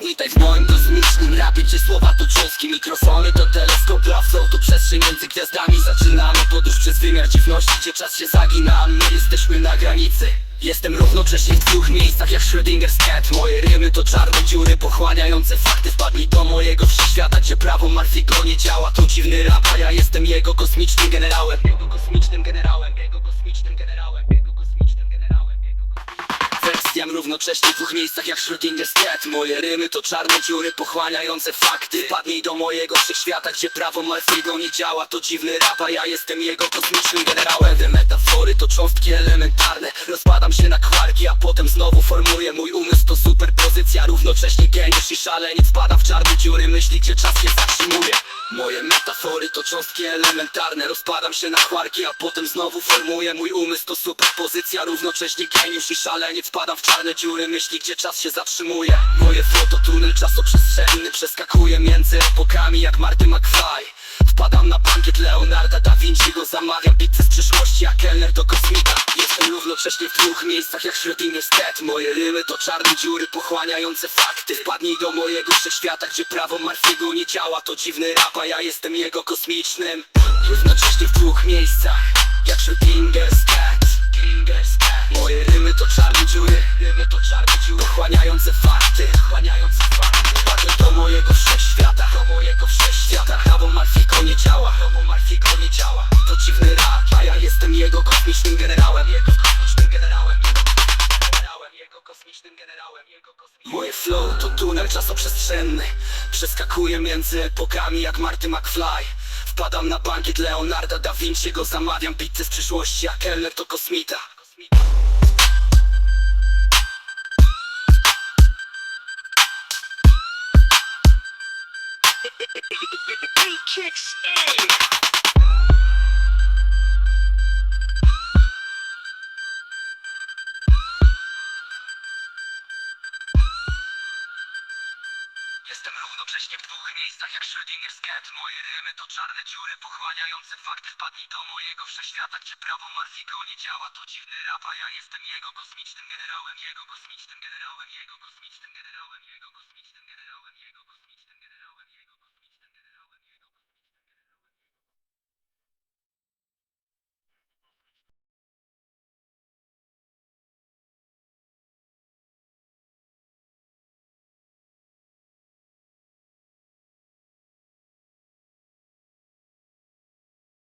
Witaj w moim kosmicznym rapie, gdzie słowa to cząstki Mikrofony to teleskop, są to przestrzeń między gwiazdami. Zaczynamy podróż przez wymiar dziwności, gdzie czas się zagina My jesteśmy na granicy. Jestem równocześnie w dwóch miejscach jak Schrödinger's cat Moje rymy to czarne dziury pochłaniające fakty. Wpadnij do mojego wszechświata, gdzie prawo Marfiego nie działa To dziwny rap, a ja jestem jego kosmicznym generałem. Jego kosmicznym generałem, jego równocześnie w dwóch miejscach jak Schrödinger's cat Moje rymy to czarne dziury pochłaniające fakty. Wpadnij do mojego wszechświata, gdzie prawo Marfiego nie działa. To dziwny rap, a ja jestem jego kosmicznym generałem. Te metafory to cząstki elementarne. Rozpadam się na kwarki, a potem znowu formuję Mój umysł. To superpozycja, równocześnie geniusz i szaleniec Wpadam w czarne dziury. Myśli, gdzie czas się zatrzymuje. Moje metafory to cząstki elementarne. Rozpadam się na chwarki, a potem znowu formuję. Mój umysł to superpozycja, równocześnie geniusz i szaleniec Wpadam w czarne dziury. Myśli, gdzie czas się zatrzymuje. Moje flow to tunel czasoprzestrzenny Przeskakuję między epokami jak Marty McFly. Wpadam na bankiet Leonarda da Vinci'ego Zamawiam. Pizzę z przyszłości, a kelner to kosmita Równocześnie w dwóch miejscach jak Schrödinger's cat Moje rymy to czarne dziury pochłaniające fakty. Wpadnij do mojego wszechświata, gdzie prawo Marfiego nie działa. To dziwny rap, a ja jestem jego kosmicznym. Równocześnie w dwóch miejscach jak Schrödinger's cat. Moje rymy to czarne dziury Rymy to czarne dziury pochłaniające fakty Moje flow to tunel czasoprzestrzenny. Przeskakuję między epokami jak Marty McFly. Wpadam na bankiet Leonarda da Vinci'ego. Zamawiam pizzę z przyszłości, a kelner to kosmita. Kicks in. Jestem równocześnie w dwóch miejscach jak Schrödinger's cat Moje rymy to czarne dziury pochłaniające fakty Wpadnij do mojego wszechświata, gdzie prawo Marfiego nie działa? To dziwny rap, a ja jestem jego kosmicznym generałem Jego kosmicznym generałem, jego kosmicznym